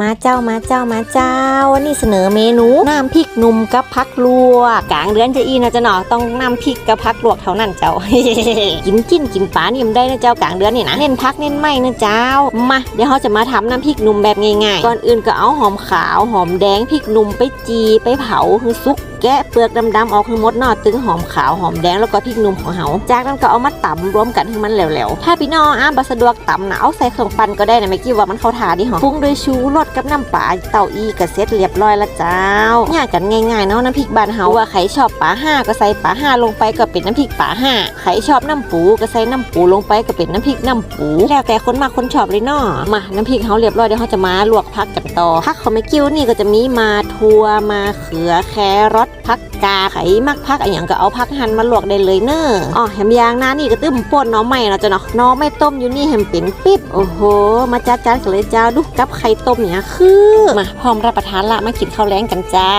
มาเจ้ามาเจ้ามาเจ้า วันนี้เสนอเมนูน้ำพริกหนุ่มกับพักลวกกลางเดือนจะอีนะจะหนอต้องน้ำพริกกับพักลวกเท่านั้นเจ้ากินจิ้นกินปลานี่มได้นะเจ้ากลางเดือนนี่นะเน้นพักเน้นไม่นะเจ้ามาเดี๋ยวเขาจะมาทำน้ำพริกหนุ่มแบบง่ายๆก่อนอื่นก็เอาหอมขาวหอมแดงพริกหนุ่มไปจีไปเผาคือซุกแกะเปลือกดำๆออกคือมดนอตึงหอมขาวหอมแดงแล้วก็พริกหนุ่มของเฮาจากนั้นก็เอามาตำรวมกันให้มันแหลวๆถ้าพี่น้องอ้าบสะดวกตำนะเอาใส่เครื่องปั่นก็ได้นะไม่กี่ว่ามันเข้าทาดิหรอปรุงด้วยชูรสกับน้ำปลาเต้าอีกระเซ็ตเรียบร้อยละเจ้าย่างกันง่ายๆเนาะน้ำพริกบานเฮาว่าใครชอบปลาห้าก็ใส่ปลาห้าลงไปก็เป็นน้ำพริกปลาห้าใครชอบน้ำปูก็ใส่น้ำปูลงไปก็เป็นน้ำพริกน้ำปูแล้วแต่คนมาคนชอบเลยเนาะมาน้ำพริกเฮาเรียบร้อยเดี๋ยวเฮาจะมาลวกผักกันต่อผักของแม่กิ้วนี่ก็จะมีมาทัวมาเขือแครอทผักกาไข่มักผักอะไรอย่างก็เอาผักหั่นมาลวกได้เลยเนอะอ๋อแฮมยางนะนี่ก็ตึ้มป่นหน้อไม่เนาะจ้ะเนาะหน้อไม่ต้มอยู่นี่แฮมเป็นปิ๊บโอ้โห มาจ้าจ้ากันเลยเจ้าดูกับไข่ต้มเนี่ยคือมาพร้อมรับประทานละมากินข้าวแรงกันเจ้า